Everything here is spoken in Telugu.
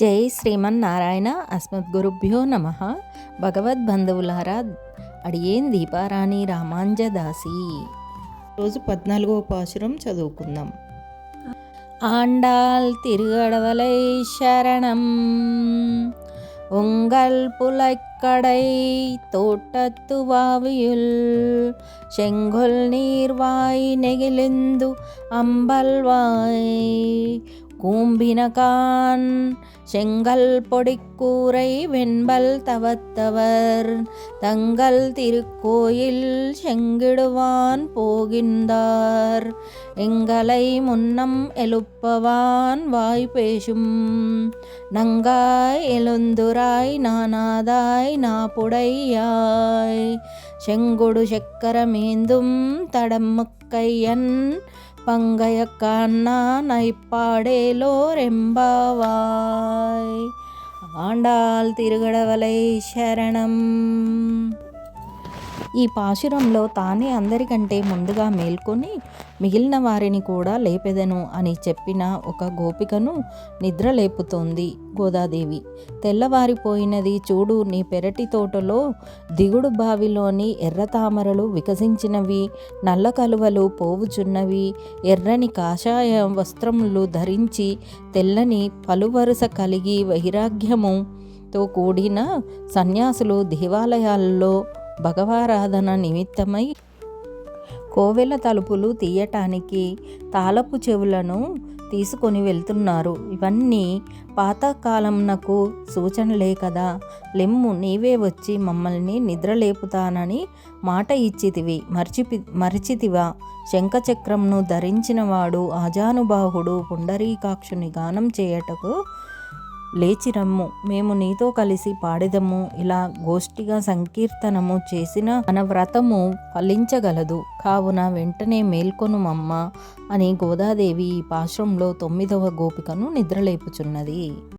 జై శ్రీమన్నారాయణ అస్మద్గురుభ్యో నమ. భగవద్బంధువులారా అడియేన్ దీపారాణి రామాంజదాసి. రోజు పద్నాలుగో పాశురం చదువుకుందాం. ఆండాల్ తిరుగడవలై శరణం. ఒంగల్ పులక్ கடை தோட்டத்துவாவியுள் செங்கொல் நீர்வாய் நெகிழிந்து அம்பல்வாய் கூம்பினகான் செங்கல் பொடிக்கூரை வெண்பல் தவத்தவர் தங்கள் திருக்கோயில் செங்கிடுவான் போகின்றார். எங்களை முன்னம் எழுப்பவான் வாய் பேசும். நங்காய் எழுந்துராய் நானாதாய் நா புடையாய். செங்கொடு செக்கரமேந்தும் தடமுக்கையன் பங்கைய கண்ணான் ஐப்பாடேலோரெம்பாவாய் ஆண்டாள் திருகடவலை சரணம். ఈ పాశురంలో తానే అందరికంటే ముందుగా మేల్కొని మిగిలిన వారిని కూడా లేపెదను అని చెప్పిన ఒక గోపికను నిద్ర లేపుతోంది గోదాదేవి. తెల్లవారిపోయినది చూడు నీ పెరటి తోటలో దిగుడు బావిలోని ఎర్ర తామరలు వికసించినవి నల్ల కలువలు పోవుచున్నవి ఎర్రని కాషాయ వస్త్రములు ధరించి తెల్లని పలువరుస కలిగి వైరాగ్యముతో కూడిన సన్యాసులు దేవాలయాల్లో భగవారాధన నిమిత్తమై కోవెల తలుపులు తీయటానికి తాళపు చెవులను తీసుకొని వెళ్తున్నారు. ఇవన్నీ పాతకాలంనకు సూచనలే కదా. లెమ్ము నీవే వచ్చి మమ్మల్ని నిద్రలేపుతానని మాట ఇచ్చితివి. మర్చిపి మరిచితివా? శంఖచక్రంను ధరించినవాడు ఆజానుబాహుడు పుండరీకాక్షుని గానం చేయటకు లేచిరమ్ము మేము నీతో కలిసి పాడెదము. ఇలా గోష్ఠిగా సంకీర్తనము చేసిన మన వ్రతము ఫలించగలదు. కావున వెంటనే మేల్కొనుమమ్మ అని గోదాదేవి ఈ పాశ్రంలో తొమ్మిదవ గోపికను నిద్రలేపుచున్నది.